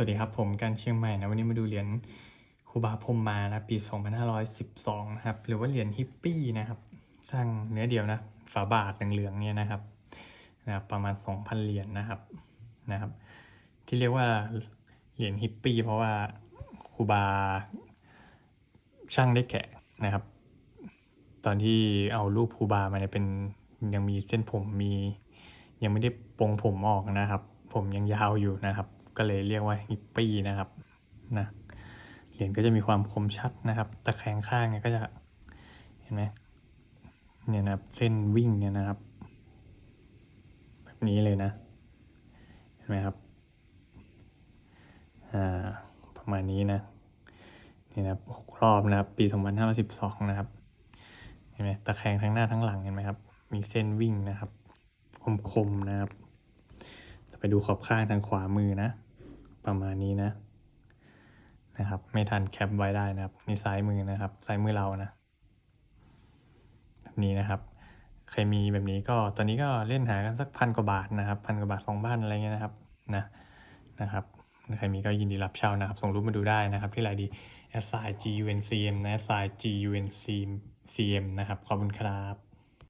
สวัสดีครับผมการเชียงใหม่นะวันนี้มาดูเหรียญคูบาพรมมานะปี 2512นะครับหรือว่าเหรียญฮิปปี้นะครับสร้างเนื้อเดียวนะฝาบาทเหลืองๆเนี่ยนะครับนะครับประมาณ 2,000 เหรียญนะครับนะครับ ที่เรียกว่าเหรียญฮิปปี้เพราะว่าคูบาช่างได้แกะนะครับ ตอนที่เอารูปคูบามาเนี่ยเป็นยังมีเส้นผมมี ยังไม่ได้ปลงผมออกนะครับ ผมยังยาวอยู่นะครับ ก็เลยเรียกว่าฮิปปี้นะครับนะเหรียญก็จะมีความคมชัดนะครับตะแคงข้างเนี่ยก็จะเห็นไหมเนี่ยนะครับเส้นวิ่งเนี่ยนะครับ แบบนี้เลยนะ เห็นไหมครับอ่าประมาณนี้นะนี่นะครับหกรอบนะครับ ปีสองพันห้าร้อยสิบสองนะครับเห็นไหมตะแคงทั้งหน้าทั้งหลังเห็นไหมครับ มีเส้นวิ่งนะครับ คมๆนะครับ ไปดูขอบข้างทางขวามือนะ ประมาณนี้นะ นะครับ ไม่ทันแคปไว้ได้นะครับนี่ซ้ายมือนะครับ ซ้ายมือเรานะ แบบนี้นะครับใครมีแบบนี้ก็ตอนนี้ก็เล่นหากันสักพันกว่าบาทนะครับพันกว่าบาทสองบ้านอะไรเงี้ยนะครับนะนะครับใครมีก็ยินดีรับเช่านะครับ ส่งรูปมาดูได้นะครับที่ไลน์ดี s i g u n c m นะ s i g u n c m นะครับ ขอบคุณครับ